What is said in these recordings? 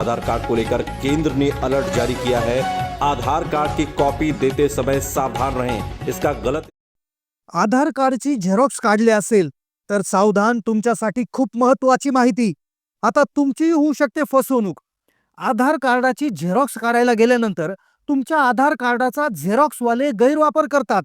आधार card को लेकर केंद्र ने अलर्ट जारी किया है। आधार कार्ड की कॉपी देते समय सावधान रहें। इसका गलत आधार कार्डची झेरॉक्स काढली असेल तर सावधान तुमच्यासाठी खूप महत्वाची माहिती. आता तुमचीही होऊ शकते फसवणूक. आधार कार्डाची झेरॉक्स काढायला गेल्यानंतर तुमच्या आधार कार्डाचा झेरॉक्सवाले गैरवापर करतात.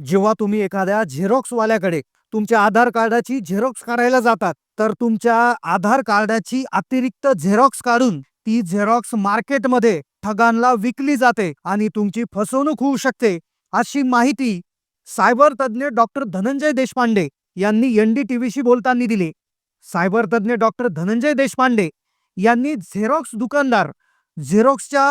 जेव्हा तुम्ही एखाद्या झेरॉक्सवाल्याकडे तुमच्या आधार कार्डाची झेरॉक्स काढायला जातात तर तुमच्या आधार कार्डाची अतिरिक्त झेरॉक्स काढून ती झेरॉक्स मार्केटमध्ये ठगांना विकली जाते आणि तुमची फसवणूक होऊ शकते अशी माहिती सायबर तज्ज्ञ डॉक्टर धनंजय देशपांडे यांनी एन डी टी व्हीशी बोलताना दिली. सायबर तज्ज्ञ डॉक्टर धनंजय देशपांडे यांनी झेरॉक्स दुकानदार झेरॉक्सच्या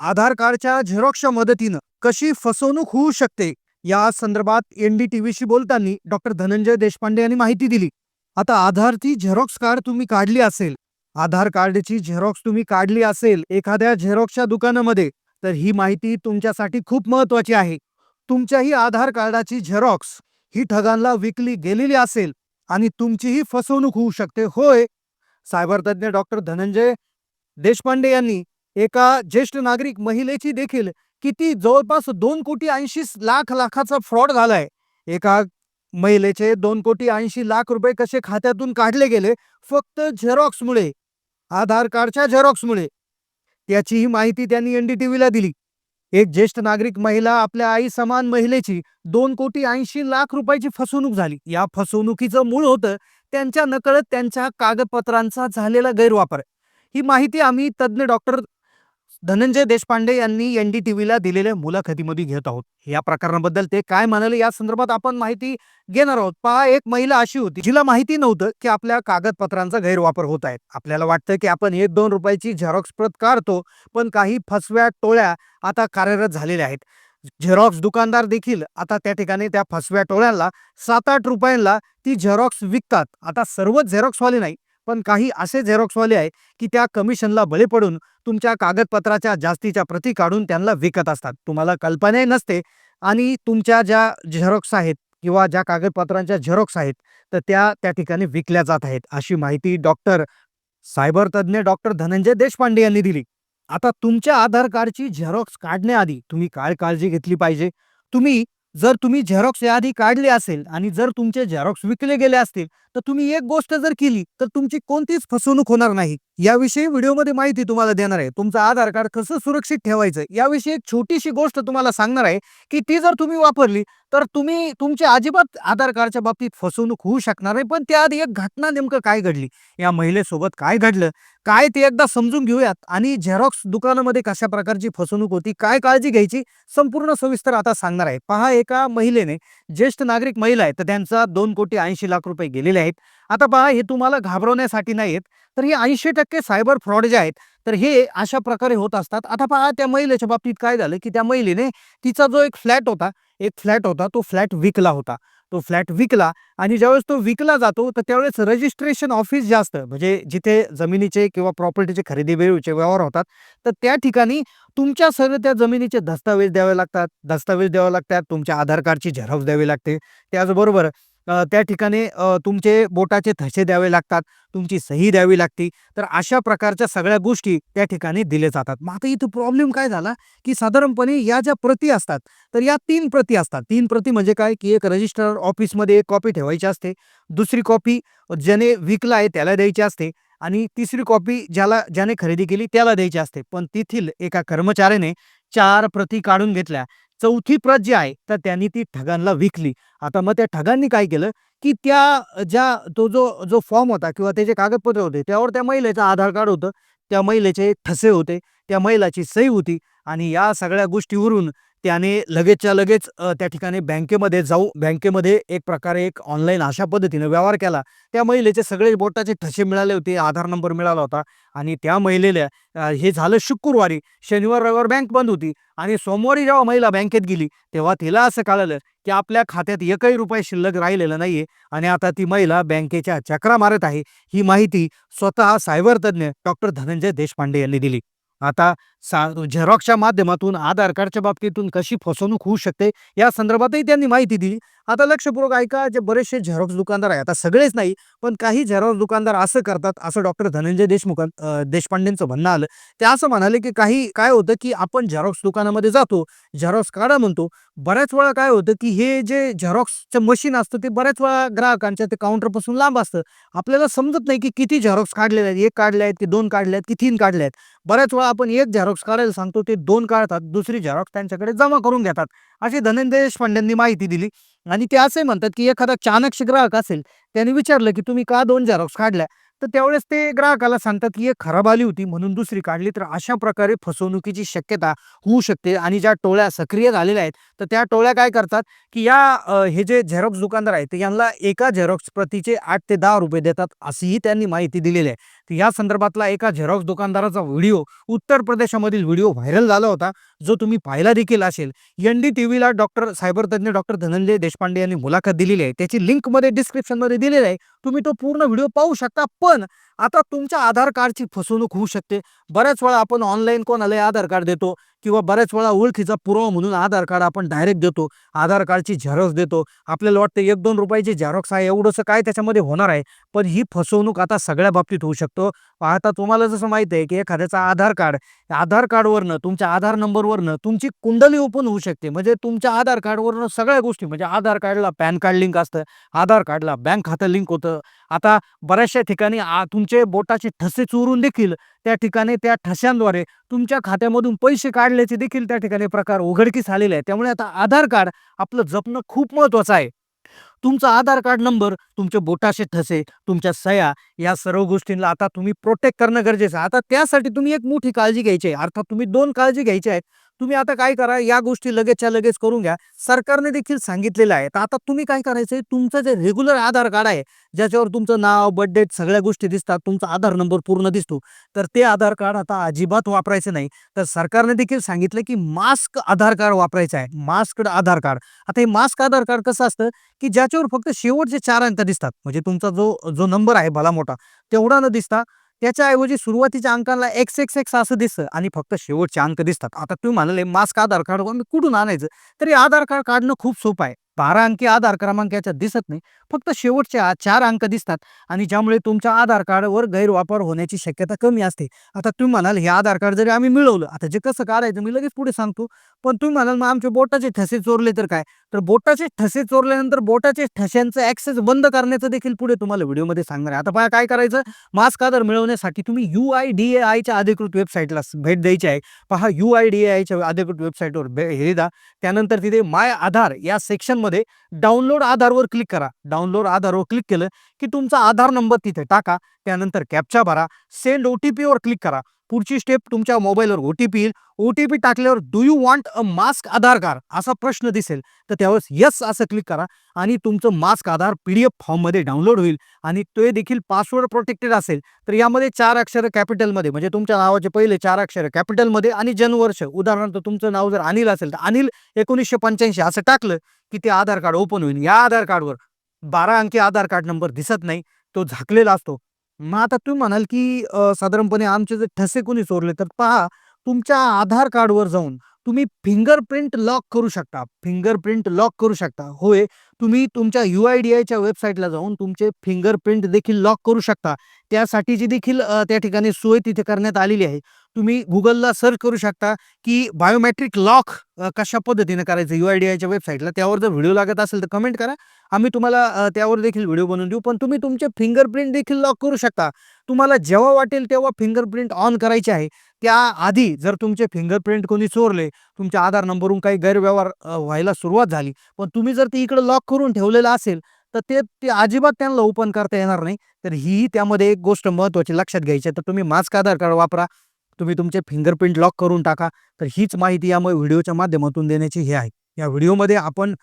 आधार कार्डच्या झेरॉक्सच्या मदतीनं कशी फसवणूक होऊ शकते या संदर्भात एन डी टी व्हीशी बोलताना डॉक्टर धनंजय देशपांडे यांनी माहिती दिली. आता आधारची झेरॉक्स कार्ड तुम्ही काढली असेल आधार कार्डची झेरॉक्स तुम्ही काढली असेल एखाद्या झेरॉक्सच्या दुकानामध्ये तर ही माहिती तुमच्यासाठी खूप महत्वाची आहे. तुमच्याही आधार कार्डाची झेरॉक्स ही ठगांना विकली गेलेली असेल आणि तुमचीही फसवणूक होऊ शकते. होय सायबर तज्ज्ञ डॉक्टर धनंजय देशपांडे यांनी एका ज्येष्ठ नागरिक महिलेची देखील किती जवळपास दोन कोटी ऐंशी लाख लाखाचा फ्रॉड झालाय. एका महिलेचे दोन कोटी ऐंशी लाख रुपये कसे खात्यातून काढले गेले फक्त झेरॉक्समुळे. आधार कार्डच्या झेरॉक्समुळे. त्याचीही माहिती त्यांनी एनडीटीव्हीला दिली. एक ज्येष्ठ नागरिक महिला आपल्या आई समान महिलेची दोन कोटी ऐंशी लाख रुपयाची फसवणूक झाली. या फसवणुकीचं मूळ होतं त्यांच्या नकळत त्यांच्या कागदपत्रांचा झालेला गैरवापर. ही माहिती आम्ही तज्ज्ञ डॉक्टर धनंजय देशपांडे यांनी एन डी टी व्हीला दिलेल्या मुलाखतीमध्ये घेत आहोत. या प्रकरणाबद्दल ते काय म्हणाले या संदर्भात आपण माहिती घेणार आहोत. पहा एक महिला अशी होती जिला माहिती नव्हतं की आपल्या कागदपत्रांचा गैरवापर होत आहे. आपल्याला वाटतं की आपण एक दोन रुपयाची झेरॉक्स प्रत काढतो पण काही फसव्या टोळ्या आता कार्यरत झालेल्या आहेत. झेरॉक्स दुकानदार देखील आता त्या ठिकाणी त्या फसव्या टोळ्यांना सात आठ रुपयांना ती झेरॉक्स विकतात. आता सर्वच झेरॉक्सवाले नाही पण काही असे झेरॉक्सवाले आहे की त्या कमिशनला बळी पडून तुमच्या कागदपत्राच्या जास्तीच्या प्रती काढून त्यांना विकत असतात. तुम्हाला कल्पनाही नसते आणि तुमच्या ज्या झेरॉक्स आहेत किंवा ज्या कागदपत्रांच्या झेरॉक्स आहेत तर त्या त्या ठिकाणी विकल्या जात आहेत अशी माहिती डॉक्टर सायबर तज्ज्ञ डॉक्टर धनंजय देशपांडे यांनी दिली. आता तुमच्या आधार कार्डची झेरॉक्स काढण्याआधी तुम्ही काय काळजी घेतली पाहिजे? तुम्ही जर तुम्ही झेरॉक्स याआधी काढले असेल आणि जर तुमचे झेरॉक्स विकले गेले असतील तर तुम्ही एक गोष्ट जर केली तर तुमची कोणतीच फसवणूक होणार नाही. याविषयी व्हिडिओमध्ये माहिती तुम्हाला देणार आहे. तुमचं आधार कार्ड कसं सुरक्षित ठेवायचं? याविषयी एक छोटीशी गोष्ट तुम्हाला सांगणार आहे की ती जर तुम्ही वापरली तर तुम्ही तुमच्या अजिबात आधार कार्डच्या बाबतीत फसवणूक होऊ शकणार नाही. पण त्याआधी एक घटना नेमकं काय घडली? या महिलेसोबत काय घडलं? काय ते एकदा समजून घेऊयात. आणि झेरॉक्स दुकानामध्ये कशा प्रकारची फसवणूक होती? काय काळजी घ्यायची? संपूर्ण सविस्तर आता सांगणार आहे. पहा एका महिलेने ज्येष्ठ नागरिक महिला आहे तर त्यांचा दोन कोटी ऐंशी लाख रुपये गेलेले आहेत. आता पहा हे तुम्हाला घाबरवण्यासाठी नाही आहेत तर हे ऐंशी टक्के सायबर फ्रॉड जे आहेत तर हे अशा प्रकारे होत असतात. आता पहा त्या महिलेच्या बाबतीत काय झालं की त्या महिलेने तिचा जो एक फ्लॅट होता एक फ्लॅट होता तो फ्लॅट विकला होता. तो फ्लॅट विकला आणि ज्यावेळेस तो विकला जातो तर त्यावेळेस रजिस्ट्रेशन ऑफिस जे असतं म्हणजे जिथे जमिनीचे किंवा प्रॉपर्टीचे खरेदी वेळचे व्यवहार होतात तर त्या ठिकाणी तुमच्या सर्व त्या जमिनीचे दस्तावेज द्यावे लागतात. दस्तावेज द्यावे लागतात तुमच्या आधार कार्डची झेरॉक्स द्यावी लागते. त्याचबरोबर त्या ठिकाणी तुमचे बोटाचे ठसे द्यावे लागतात तुमची सही द्यावी लागते. तर अशा प्रकारच्या सगळ्या गोष्टी त्या ठिकाणी दिल्या जातात. मग आता इथं प्रॉब्लेम काय झाला की साधारणपणे या ज्या प्रती असतात तर या तीन प्रती असतात. तीन प्रती म्हणजे काय की एक रजिस्टर ऑफिसमध्ये एक कॉपी ठेवायची असते दुसरी कॉपी ज्याने विकला आहे त्याला द्यायची असते आणि तिसरी कॉपी ज्याला ज्याने खरेदी केली त्याला द्यायची असते. पण तेथील एका कर्मचाऱ्याने चार प्रती काढून घेतल्या. चौथी प्रत जी आहे तर त्यांनी ती ठगांना विकली. आता मग त्या ठगांनी काय केलं की त्या ज्या तो जो जो फॉर्म होता किंवा त्याचे कागदपत्र होते त्यावर त्या महिलेचं आधार कार्ड होतं त्या महिलेचे ठसे होते त्या महिलाची सही होती आणि या सगळ्या गोष्टीवरून त्याने लगेचच्या लगेच त्या ठिकाणी बँकेमध्ये जाऊ बँकेमध्ये एक प्रकारे एक ऑनलाईन अशा पद्धतीने व्यवहार केला. त्या महिलेचे सगळे बोटाचे ठसे मिळाले होते आधार नंबर मिळाला होता आणि त्या महिलेला हे झालं शुक्रवारी शनिवार रविवार बँक बंद होती आणि सोमवारी जेव्हा महिला बँकेत गेली तेव्हा तिला असं कळालं की आपल्या खात्यात एकही रुपये शिल्लक राहिलेला नाहीये आणि आता ती महिला बँकेच्या चक्रा मारत आहे. ही माहिती स्वतः सायबर तज्ज्ञ डॉक्टर धनंजय देशपांडे यांनी दिली. आता सा झेरॉक्सच्या माध्यमातून आधार कार्डच्या बाबतीतून कशी फसवणूक होऊ शकते या संदर्भातही त्यांनी माहिती दिली. आता लक्षपूर्वक ऐका जे बरेचसे झेरॉक्स दुकानदार आहे आता सगळेच नाही पण काही झेरॉक्स दुकानदार असं करतात असं डॉक्टर धनंजय देशमुख देशपांडेंचं म्हणणं आलं ते असं म्हणाले की काही काय होतं की आपण झेरॉक्स दुकानामध्ये जातो झेरॉक्स काढा म्हणतो बऱ्याच वेळा काय होतं की हे जे झेरॉक्सचं मशीन असतं ते बऱ्याच वेळा ग्राहकांच्या ते काउंटरपासून लांब असतं. आपल्याला समजत नाही की किती झेरॉक्स काढलेले आहेत एक काढले आहेत की दोन काढले आहेत की तीन काढले आहेत. बऱ्याच वेळा आपण एक झेरॉक्स काढायला सांगतो ते दोन काढतात दुसरी झेरॉक्स त्यांच्याकडे जमा करून घेतात. अशी धनंजय देशपांडेंनी माहिती दिली. आणि ते असे म्हणतात की एखादा चाणक्ष ग्राहक असेल त्याने विचारलं की तुम्ही का दोन झेरॉक्स काढल्या? तर त्यावेळेस ते ग्राहकाला सांगतात की एक खराब आली होती म्हणून दुसरी काढली. तर अशा प्रकारे फसवणुकीची शक्यता होऊ शकते आणि ज्या टोळ्या सक्रिय झालेल्या आहेत तर त्या टोळ्या काय करतात की या हे जे झेरॉक्स दुकानदार आहेत यांना एका झेरॉक्स प्रतीचे आठ ते दहा रुपये देतात अशीही त्यांनी माहिती दिलेली आहे. तर या संदर्भातला एका झेरॉक्स दुकानदाराचा व्हिडिओ उत्तर प्रदेशामधील व्हिडिओ व्हायरल झाला होता जो तुम्ही पाहिला देखील असेल. एन डी टी व्हीला डॉक्टर सायबर तज्ज्ञ डॉक्टर धनंजय देशपांडे यांनी मुलाखत दिलेली आहे. त्याची लिंकमध्ये डिस्क्रिप्शनमध्ये दिलेली आहे. तुम्ही तो पूर्ण व्हिडिओ पाहू शकता. पण आता तुमच्या आधार कार्डची फसवणूक होऊ शकते. बऱ्याच वेळा आपण ऑनलाईन कोणाला आधार कार्ड देतो. किंवा बऱ्याच वेळा ओळखीचा पुरावा म्हणून आधार कार्ड आपण डायरेक्ट देतो आधार कार्डची झेरॉक्स देतो. आपल्याला वाटतं एक दोन रुपयाची झेरॉक्स आहे एवढंसं काय त्याच्यामध्ये होणार आहे? पण ही फसवणूक आता सगळ्या बाबतीत होऊ शकतो. आता तुम्हाला जसं माहीत आहे की एखाद्याचा आधार कार्ड आधार कार्डवरनं तुमच्या आधार नंबरवरनं तुमची कुंडली ओपन होऊ शकते. म्हणजे तुमच्या आधार कार्डवरनं सगळ्या गोष्टी म्हणजे आधार कार्डला पॅन कार्ड लिंक असतं आधार कार्डला बँक खातं लिंक होतं. आता बऱ्याचशा ठिकाणी आ- तुमचे बोटाचे ठसे चोरून देखील त्या ठिकाणी त्या ठशांद्वारे तुमच्या खात्यामधून पैसे काढल्याचे देखील त्या ठिकाणी प्रकार उघडकीस आलेले आहे त्यामुळे आता आधार कार्ड आपलं जपणं खूप महत्वाचं आहे. तुमचा आधार कार्ड नंबर तुमचे बोटाचे ठसे तुमच्या सह्या या सर्व गोष्टींना आता तुम्ही प्रोटेक्ट करणं गरजेचं आहे. आता त्यासाठी तुम्ही एक मोठी काळजी घ्यायची आहे. अर्थात तुम्ही दोन काळजी घ्यायची आहेत. तुम्ही आता काय करा या गोष्टी लगेचच्या लगेच करून घ्या. सरकारने देखील सांगितलेलं आहे. तर आता तुम्ही काय करायचंय? तुमचं जे रेग्युलर आधार कार्ड आहे ज्याच्यावर तुमचं नाव बर्थडेट सगळ्या गोष्टी दिसतात तुमचा आधार नंबर पूर्ण दिसतो तर ते आधार कार्ड आता अजिबात वापरायचं नाही. तर सरकारने देखील सांगितलं की मास्क आधार कार्ड वापरायचं आहे. Masked Aadhaar card. आता हे मास्क आधार कार्ड कसं असतं? की ज्याच्यावर फक्त शेवटचे चार अंक दिसतात. म्हणजे तुमचा जो जो नंबर आहे भला मोठा तेवढा न दिसता त्याच्याऐवजी सुरुवातीच्या अंकाला एक्स एक्स एक्स असं दिसतं आणि फक्त शेवटचे अंक दिसतात. आता तुम्ही म्हणाले मास्क आधार कार्ड मी कुठून आणायचं? तरी आधार कार्ड काढणं खूप सोपं आहे. बारा अंकी आधार क्रमांक याच्यात दिसत नाही. फक्त शेवटचे आ- चार अंक दिसतात आणि ज्यामुळे तुमच्या आधार कार्डवर गैरवापर होण्याची शक्यता कमी असते. आता तुम्ही म्हणाल हे आधार कार्ड जरी आम्ही मिळवलं आता जे कसं काढायचं मी लगेच पुढे सांगतो. पण तुम्ही म्हणाल मग आमचे बोटाचे ठसे चोरले तर काय? तर बोटाचे ठसे चोरल्यानंतर बोटाचे ठश्यांचं ऍक्सेस बंद करण्याचं देखील पुढे तुम्हाला व्हिडिओमध्ये सांगणार आहे. आता पहा काय करायचं? मास्क आधार मिळवण्यासाठी तुम्ही यू आय डी ए आयच्या अधिकृत वेबसाईटला भेट द्यायची आहे. पहा यू आय डी ए आयच्या अधिकृत वेबसाईटवर भे- हे द्या. त्यानंतर तिथे माय आधार या सेक्शन मध्ये डाउनलोड आधारवर क्लिक करा. डाउनलोड आधारवर क्लिक केलं की तुमचा आधार नंबर तिथे टाका. त्यानंतर कॅप्चा भरा. सेंड ओ टी पीवर क्लिक करा. पुढची स्टेप तुमच्या मोबाईलवर ओ टी पी येईल. ओ टी पी टाकल्यावर do you want a mask Aadhaar card असा प्रश्न दिसेल. तर त्यावेळेस यस असं क्लिक करा आणि तुमचं mask Aadhaar P D F फॉर्ममध्ये डाउनलोड होईल आणि ते देखील पासवर्ड प्रोटेक्टेड असेल. तर यामध्ये चार अक्षर कॅपिटलमध्ये म्हणजे तुमच्या नावाचे पहिले चार अक्षर कॅपिटलमध्ये आणि जन्मवर्ष. उदाहरणार्थ तुमचं नाव जर अनिल असेल तर अनिल एकोणीसशे पंच्याऐंशी असं टाकलं की ते आधार कार्ड ओपन होईल. या आधार कार्डवर बारा अंकी आधार कार्ड नंबर दिसत नाही. तो झाकलेला असतो. मग आता तुम्ही म्हणाल की अ, साधारणपणे आमचे जे ठसे कोणी चोरले तर पहा तुमच्या आधार कार्डवर जाऊन तुम्ही फिंगरप्रिंट लॉक करू शकता. फिंगरप्रिंट लॉक करू शकता. होय तुम्ही तुमच्या यू आय डी आयच्या वेबसाईटला जाऊन तुमचे फिंगरप्रिंट देखील लॉक करू शकता. त्यासाठीची देखील अ, त्या ठिकाणी सोय तिथे करण्यात आलेली आहे. तुम्ही गुगलला सर्च करू शकता की बायोमॅट्रिक लॉक कशा पद्धतीने करायचं यू आय डी आयच्या वेबसाईटला त्यावर जर व्हिडिओ लागत असेल तर कमेंट करा. आम्ही तुम्हाला त्यावर देखील व्हिडिओ बनवून देऊ. पण तुम्ही तुमचे फिंगरप्रिंट देखील लॉक करू शकता. तुम्हाला जेव्हा वाटेल तेव्हा फिंगरप्रिंट ऑन करायचे आहे. त्याआधी जर तुमचे फिंगरप्रिंट कोणी चोरले तुमच्या आधार नंबरवरून काही गैरव्यवहार व्हायला सुरुवात झाली. पण तुम्ही जर ते इकडे लॉक करून ठेवलेलं असेल तर ते ते अजिबात त्यांना ओपन करता येणार नाही. तर ही त्यामध्ये एक गोष्ट महत्त्वाची लक्षात घ्यायची तर तुम्ही मास्क आधार कार्ड वापरा. तुम्ही तुमचे फिंगरप्रिंट लॉक करून टाका. तर हीच माहिती यामुळे व्हिडिओच्या माध्यमातून देण्याची हे आहे. या व्हिडिओमध्ये आपण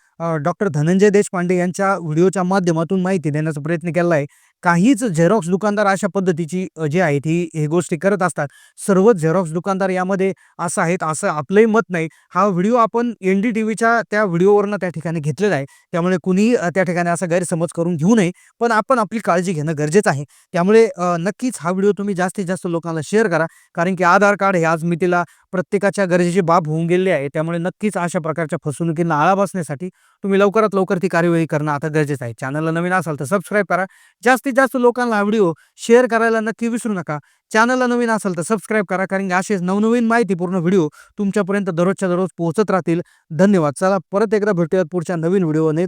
डॉक्टर धनंजय देशपांडे यांच्या व्हिडिओच्या माध्यमातून माहिती देण्याचा प्रयत्न केला आहे. काहीच झेरॉक्स दुकानदार अशा पद्धतीची जी जे आहे ती हे गोष्टी करत असतात. सर्वच झेरॉक्स दुकानदार यामध्ये असं आहेत असं आपलंही मत नाही. हा व्हिडिओ आपण एन डी टी व्हीच्या त्या व्हिडिओवरनं त्या ठिकाणी घेतलेला आहे. त्यामुळे कुणीही त्या ठिकाणी असा गैरसमज करून घेऊ नये. पण आपण आपली काळजी घेणं गरजेचं आहे. त्यामुळे नक्कीच हा व्हिडिओ तुम्ही जास्तीत जास्त लोकांना शेअर करा. कारण की आधार कार्ड हे आज मितीला प्रत्येकाच्या गरजेची बाब होऊन गेलेली आहे. त्यामुळे नक्कीच अशा प्रकारच्या फसवणुकींना आळा बसण्यासाठी तुम्ही लवकरात लवकर ती कार्यवाही करणं आता गरजेचं आहे. चॅनलला नवीन असाल तर सबस्क्राईब करा. जास्तीत जास्तीत जास्त लोकांना हा व्हिडिओ शेअर करायला नक्की विसरू नका. चॅनलला नवीन असाल तर सबस्क्राईब करा कारण की असेच नवनवीन माहितीपूर्ण व्हिडिओ तुमच्यापर्यंत दररोजच्या दररोज पोहोचत राहतील. धन्यवाद. चला परत एकदा भेटूयात पुढच्या नवीन व्हिडिओने.